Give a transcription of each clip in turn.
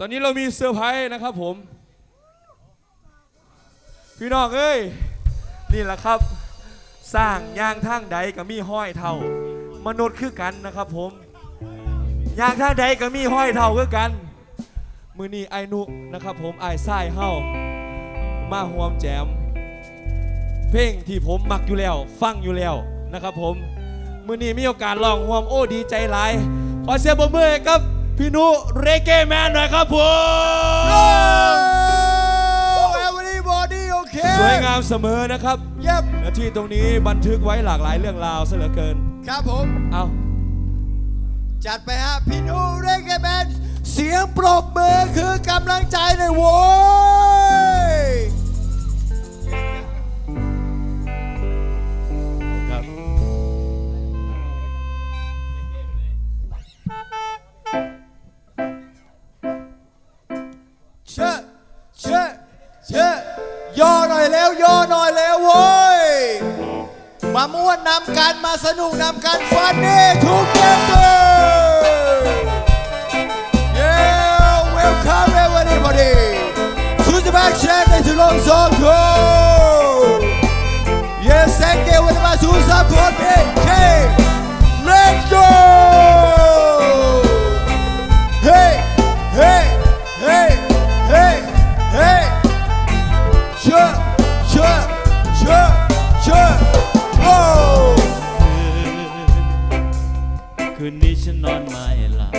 ตอนนี้เรามีเซอร์ไพรส์นะครับผม พี่น้องเอ้ย นี่แหละครับ สร้างย่างทางใดก็มีห้อยเท่า มนุษย์คือกันนะครับผมย่างทางใดก็มีห้อยเท่าคือกัน มือนี้ไอ้นุนะครับผมไอ้ไส้เฮามาห่วมแจม เพลงที่ผมมักอยู่แล้ว ฟังอยู่แล้วนะครับผม มือนี้มีโอกาสลองห่วมโอ้ดีใจหลายขอเสียงปรบมือให้กับ พี่นุเรเก้แมนหน่อยครับผม everybody okay สวยงามเสมอนะครับเย็บและที่ตรงนี้บันทึกไว้หลากหลายเรื่องราวซะเหลือเกิน ครับผม เอา จัดไปฮะพี่นูเรกเกแบนเสียงปรบมือคือกำลังใจหน่อยโว้ นำการมาสนุกนำการฟันนี่ทุกเกมเลย Yeah welcome everybody to the back check ในทุกลงสองคน คืนนี้ฉันนอนไม่หลับ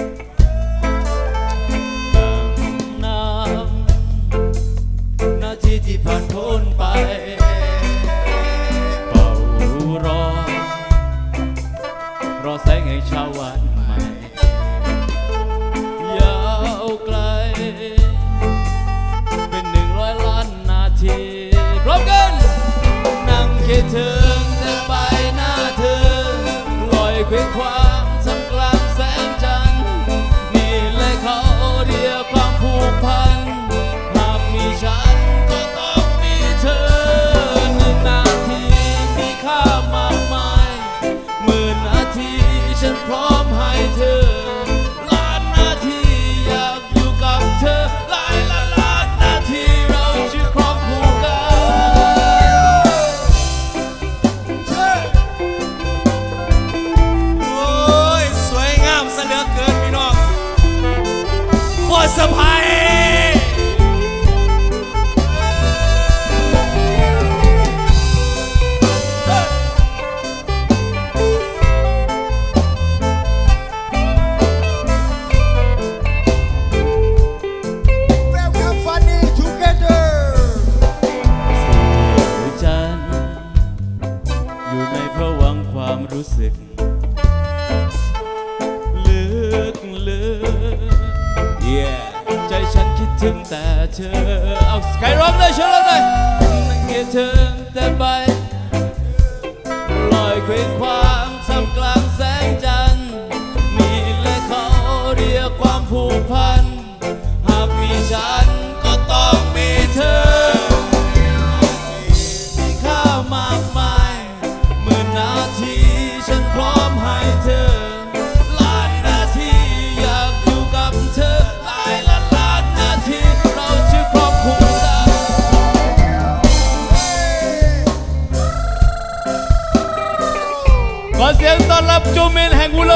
นั่งน้ำนาทีที่ผ่านพ้นไปเฝ้ารอ รอแสงแห่งเช้าวันใหม่ ยาวไกล เป็นหนึ่งร้อยล้านนาทีพร้อมกัน นั่งคิดถึงแ yeah ใจฉันคิดถึงแต่เธอ เอาสกายร้องเลยฉันร้องเลยนั่งคิดถึงแต่ไปลอยเคว้งคว้าง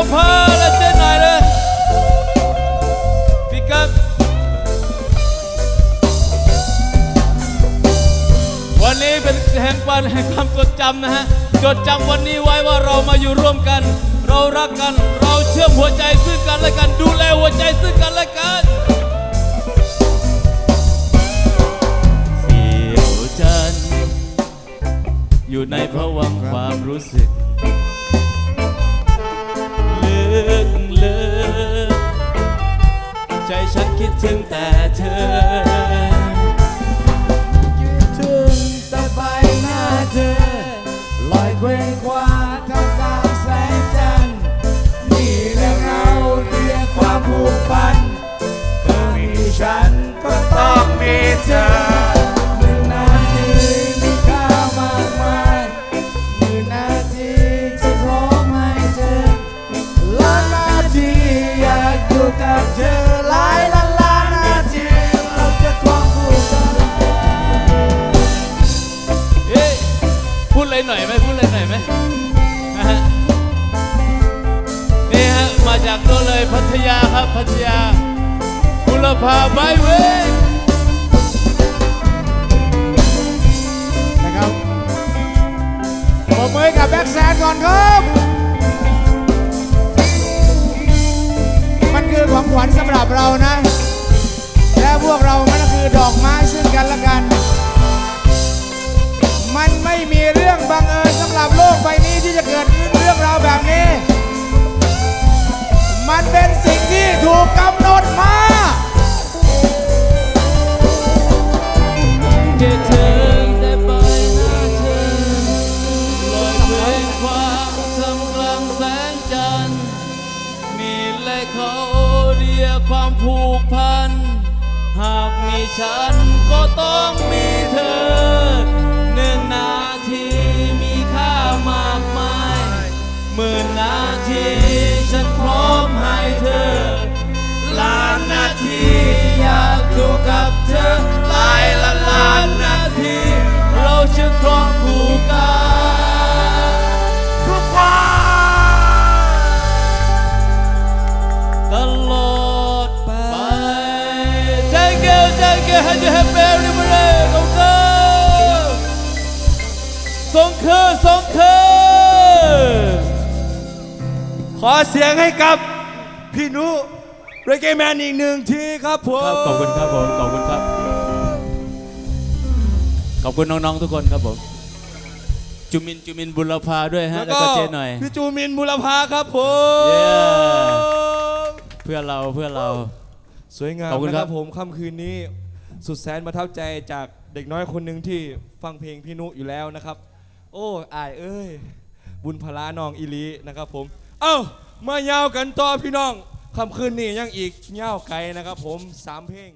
นแห่งวุลภาและเจนหน่อยเลยพี่ครับวันนี้เป็นแห่งวันแห่งความจดจำนะฮะ จดจำวันนี้ไว้ว่าเรามาอยู่ร่วมกัน เรารักกัน เราเชื่อมหัวใจซึ่งกันและกัน ดูแลหัวใจซึ่งกันและกันเสียวจันอยู่ในพระวังความรู้สึก ฉันคิดถึงแต่เธอ คิดถึงแต่ใบหน้าเธอลอยเคว้งคว้าง หน่อยไหมพูดเลยหน่อยไหมนี่ฮะมาจากตัวเลยพัทยาครับพัทยาบุรพาไบเวงนะครับปรบมือกับแบ็กแซนก่อนครับ มันคือของขวัญสำหรับเรานะ และพวกเรามันก็คือดอกไม้ซึ่ง ฉันก็ต้องมีเธอหนึ่งนาทีมีค่ามากมายหมื่นนาทีฉันพร้อมให้เธอล้านนาทีอยากอยู่กับเธอหลายละล้านนาที เราจะครองคู่กัน you Thank you Have you happy everybody Go go สงคือสงคือขอเสียงให้กับพี่นุเรเกแมนอีกหนึ่งทีครับผมครับขอบคุณครับผมขอบคุณครับ ขอบคุณน้องๆทุกคนครับผมจุมินจุมินบุรพาด้วยฮะแล้วก็เจ๊หน่อยพี่จูมินบุรพาครับผมเย้เพื่อเราเพื่อเราสวยงามขอบคุณนะคครัรับบผมค่ำคืนนี้ สุดแสนประทับใจจากเด็กน้อยคนหนึ่งที่ฟังเพลงพี่นุอยู่แล้วนะครับ โอ้อายเอ้ย บุญพลาน้องอิลีนะครับผม เอ้ามายาวกันต่อพี่น้องคำคืนนี้ยังอีกยาวไกลนะครับผมสามเพลง